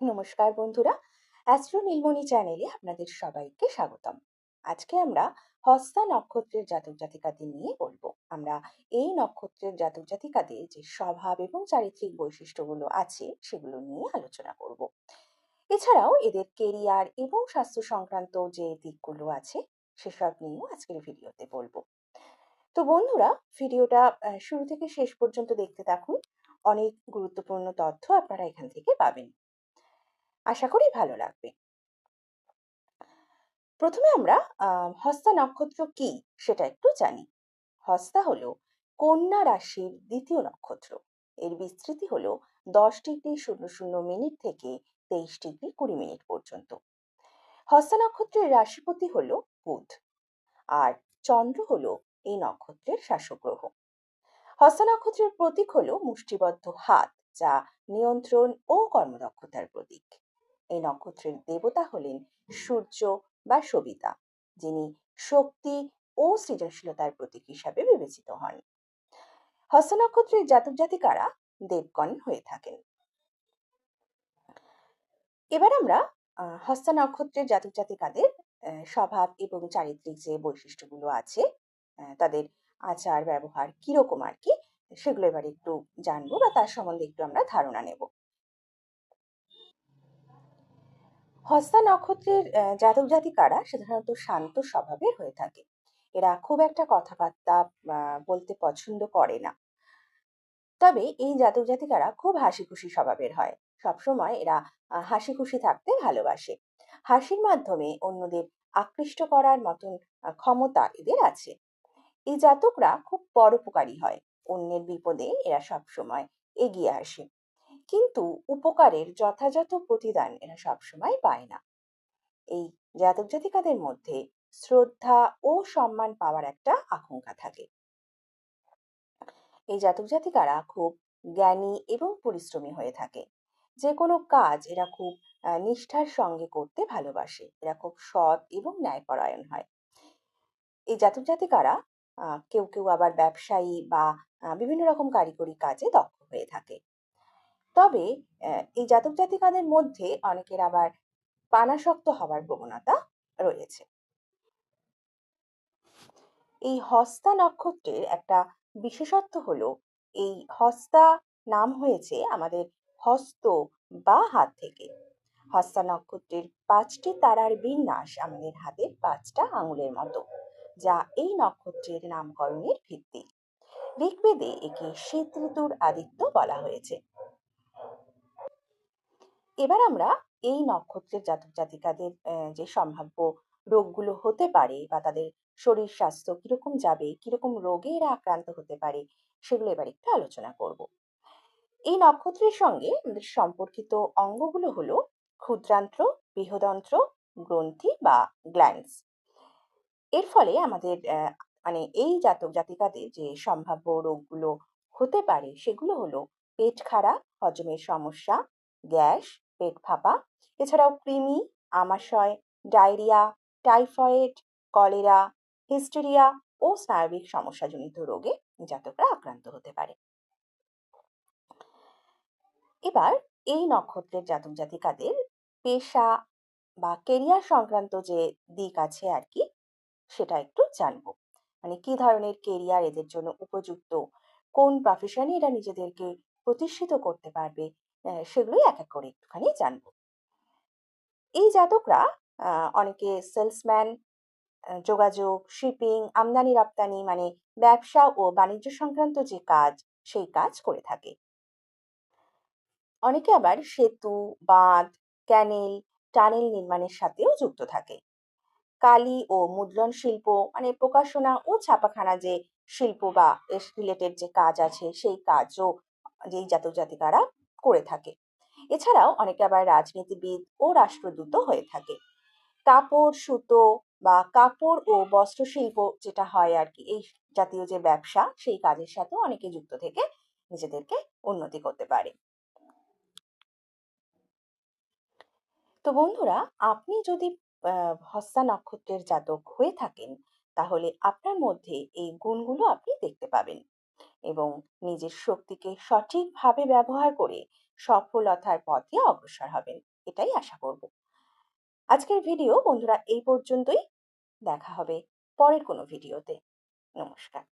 নমস্কার বন্ধুরা অ্যাস্ট্রো নীলমণি চ্যানেলে আপনাদের সবাইকে স্বাগতম। আজকে আমরা হস্তা নক্ষত্রের জাতক জাতিকাদের নিয়ে বলব। আমরা এই নক্ষত্রের জাতক জাতিকাদের যে স্বভাব এবং চারিত্রিক বৈশিষ্ট্যগুলো আছে, সেগুলো নিয়ে আলোচনা করব। এছাড়াও এদের কেরিয়ার এবং স্বাস্থ্য সংক্রান্ত যে দিকগুলো আছে, সেসব নিয়েও আজকের ভিডিওতে বলব। তো বন্ধুরা, ভিডিওটা শুরু থেকে শেষ পর্যন্ত দেখতে থাকুন। অনেক গুরুত্বপূর্ণ তথ্য আপনারা এখান থেকে পাবেন। আশা করি ভালো লাগবে। প্রথমে আমরা হস্তা নক্ষত্র কি সেটা একটু জানি। হস্তা হলো কন্যা রাশির দ্বিতীয় নক্ষত্র। এর বিস্তৃতি হলো দশ ডিগ্রি শূন্য শূন্য মিনিট থেকে তেইশ ডিগ্রি কুড়ি মিনিট পর্যন্ত। হস্তা নক্ষত্রের রাশিপতি হলো বুধ। আর চন্দ্র হলো এই নক্ষত্রের শাসক গ্রহ হস্তা নক্ষত্রের প্রতীক হলো মুষ্টিবদ্ধ হাত, যা নিয়ন্ত্রণ ও কর্মদক্ষতার প্রতীক। এই নক্ষত্রের দেবতা হলেন সূর্য বা সবিতা, যিনি শক্তি ও সৃজনশীলতার প্রতীক হিসাবে বিবেচিত হন। হস্ত নক্ষত্রের জাতক জাতিকারা দেবগণ হয়ে থাকেন। এবার আমরা হস্তা নক্ষত্রের জাতক জাতিকাদের স্বভাব এবং চারিত্রিক যে বৈশিষ্ট্যগুলো আছে তাদের আচার, ব্যবহার কীরকম আর কি, সেগুলো এবার একটু জানব বা তার সম্বন্ধে একটু আমরা ধারণা নেব। হস্তা নক্ষত্রের জাতক জাতিকারা সাধারণত শান্ত স্বভাবের হয়ে থাকে। এরা খুব একটা কথাবার্তা বলতে পছন্দ করে না। তবে এই জাতক জাতিকারা খুব হাসি খুশি স্বভাবের হয়। সবসময় এরা হাসি খুশি থাকতে ভালোবাসে। হাসির মাধ্যমে অন্যদের আকৃষ্ট করার মতন ক্ষমতা এদের আছে। এই জাতকরা খুব পরোপকারী হয়। অন্যের বিপদে এরা সবসময় এগিয়ে আসে। কিন্তু উপকারের যথাযথ প্রতিদান এরা সবসময় পায় না। এই জাতক জাতিকাদের মধ্যে শ্রদ্ধা ও সম্মান পাওয়ার একটা আকাঙ্ক্ষা থাকে। এই জাতক জাতিকারা খুব জ্ঞানী এবং পরিশ্রমী হয়ে থাকে। যে কোনো কাজ এরা খুব নিষ্ঠার সঙ্গে করতে ভালোবাসে। এরা খুব সৎ এবং ন্যায়পরায়ণ হয়। এই জাতক জাতিকারা কেউ কেউ আবার ব্যবসায়ী বা বিভিন্ন রকম কারিগরি কাজে দক্ষ হয়ে থাকে। তবে এই জাতক জাতিকাদের মধ্যে অনেকের আবার পানাসক্ত হওয়ার প্রবণতা রয়েছে। এই হস্তা নক্ষত্রের একটা বিশেষত্ব হলো, এই হস্তা নাম হয়েছে আমাদের হস্ত বা হাত থেকে। হস্তা নক্ষত্রের পাঁচটি তারার বিন্যাস আমাদের হাতের পাঁচটা আঙুলের মতো, যা এই নক্ষত্রের নামকরণের ভিত্তি। ঋগ্বেদে একে শীত ঋতুর আদিত্য বলা হয়েছে। এবার আমরা এই নক্ষত্রের জাতক জাতিকাদের যে সম্ভাব্য রোগগুলো হতে পারে বা তাদের শরীর স্বাস্থ্য কীরকম যাবে, কীরকম রোগে এরা আক্রান্ত হতে পারে, সেগুলো এবার একটু আলোচনা করব। এই নক্ষত্রের সঙ্গে আমাদের সম্পর্কিত অঙ্গগুলো হলো ক্ষুদ্রান্ত্র, বৃহদন্ত্র, গ্রন্থি বা গ্ল্যান্ডস। এর ফলে আমাদের মানে এই জাতক জাতিকাদের যে সম্ভাব্য রোগগুলো হতে পারে, সেগুলো হলো পেট খারাপ, হজমের সমস্যা, গ্যাস পেট ফাঁপা এছাড়াও কৃমি, আমাশয়, ডায়রিয়া, টাইফয়েড, কলেরা, হিস্টেরিয়া ও স্নায়বিক সমস্যাজনিত রোগে জাতকরা আক্রান্ত হতে পারে। এবার এই নক্ষত্রের জাতক জাতিকাদের পেশা বা কেরিয়ার সংক্রান্ত যে দিক আছে আর কি, সেটা একটু জানব। মানে কি ধরনের কেরিয়ার এদের জন্য উপযুক্ত? কোন প্রফেশনে এরা নিজেদেরকে প্রতিষ্ঠিত করতে পারবে? সেগুলোই এক এক করে একটুখানি জানব। এই জাতকরা অনেকে সেলসম্যান যোগাযোগ, শিপিং, আমদানি, রপ্তানি মানে ব্যবসা ও বাণিজ্য সংক্রান্ত যে কাজ, সেই কাজ করে থাকে। অনেকে আবার সেতু, বাঁধ, ক্যানেল, টানেল নির্মাণের সাথেও যুক্ত থাকে। কালি ও মুদ্রণ শিল্প মানে প্রকাশনা ও ছাপাখানা যে শিল্প বা রিলেটেড যে কাজ আছে, সেই কাজও যেই জাতক জাতিকারা করে থাকে। এছাড়াও অনেকে আবার রাজনীতিবিদ ও রাষ্ট্রদূত হয়ে থাকে। কাপড়, সুতো বা কাপড় ও বস্ত্র শিল্প যেটা হয় আর কি এই জাতীয় যে ব্যবসা, সেই কাজের সাথে অনেকে যুক্ত থেকে নিজেদেরকে উন্নতি করতে পারে। তো বন্ধুরা, আপনি যদি হস্তা নক্ষত্রের জাতক হয়ে থাকেন, তাহলে আপনার মধ্যে এই গুণগুলো আপনি দেখতে পাবেন। এবং নিজের শক্তিকে সঠিকভাবে ব্যবহার করে সফলতার পথে অগ্রসর হবেন, এটাই আশা করব। আজকের ভিডিও বন্ধুরা এই পর্যন্তই। দেখা হবে পরের কোনো ভিডিওতে। নমস্কার।